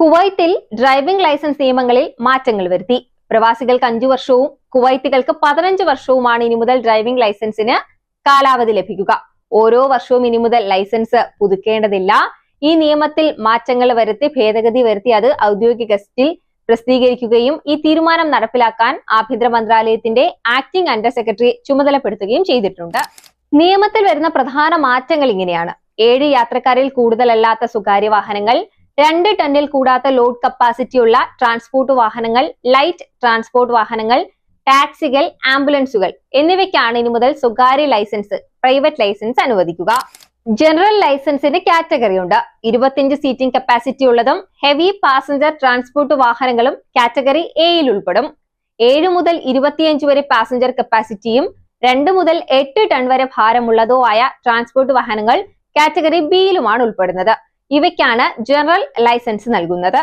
കുവൈത്തിൽ driving licence നിയമങ്ങളിൽ മാറ്റങ്ങൾ വരുത്തി. പ്രവാസികൾക്ക് അഞ്ചു വർഷവും കുവൈത്തികൾക്ക് പതിനഞ്ച് വർഷവുമാണ് ഇനി മുതൽ ഡ്രൈവിംഗ് ലൈസൻസിന് കാലാവധി ലഭിക്കുക. ഓരോ വർഷവും ഇനി മുതൽ ലൈസൻസ് പുതുക്കേണ്ടതില്ല. ഈ നിയമത്തിൽ മാറ്റങ്ങൾ വരുത്തി ഭേദഗതി വരുത്തി അത് ഔദ്യോഗിക ഗസ്റ്റിൽ പ്രസിദ്ധീകരിക്കുകയും ഈ തീരുമാനം നടപ്പിലാക്കാൻ ആഭ്യന്തര മന്ത്രാലയത്തിന്റെ ആക്ടിംഗ് അണ്ടർ സെക്രട്ടറി ചുമതലപ്പെടുത്തുകയും ചെയ്തിട്ടുണ്ട്. നിയമത്തിൽ വരുന്ന പ്രധാന മാറ്റങ്ങൾ ഇങ്ങനെയാണ്. ഏഴ് യാത്രക്കാരിൽ കൂടുതലല്ലാത്ത സ്വകാര്യ വാഹനങ്ങൾ രണ്ട് ടണ്ണിൽ കൂടാത്ത ലോഡ് കപ്പാസിറ്റിയുള്ള ട്രാൻസ്പോർട്ട് വാഹനങ്ങൾ ലൈറ്റ് ട്രാൻസ്പോർട്ട് വാഹനങ്ങൾ ടാക്സികൾ ആംബുലൻസുകൾ എന്നിവയ്ക്കാണ് ഇനി മുതൽ സ്വകാര്യ ലൈസൻസ് പ്രൈവറ്റ് ലൈസൻസ് അനുവദിക്കുക. ജനറൽ ലൈസൻസിന് കാറ്റഗറി ഉണ്ട്. ഇരുപത്തിയഞ്ച് സീറ്റിംഗ് കപ്പാസിറ്റി ഉള്ളതും ഹെവി പാസഞ്ചർ ട്രാൻസ്പോർട്ട് വാഹനങ്ങളും കാറ്റഗറി എയിൽ ഉൾപ്പെടും. ഏഴ് മുതൽ ഇരുപത്തിയഞ്ച് വരെ പാസഞ്ചർ കപ്പാസിറ്റിയും രണ്ട് മുതൽ എട്ട് ടൺ വരെ ഭാരമുള്ളതോ ആയ ട്രാൻസ്പോർട്ട് വാഹനങ്ങൾ കാറ്റഗറി ബിയിലുമാണ് ഉൾപ്പെടുന്നത്. ഇവയ്ക്കാണ് ജനറൽ ലൈസൻസ് നൽകുന്നത്.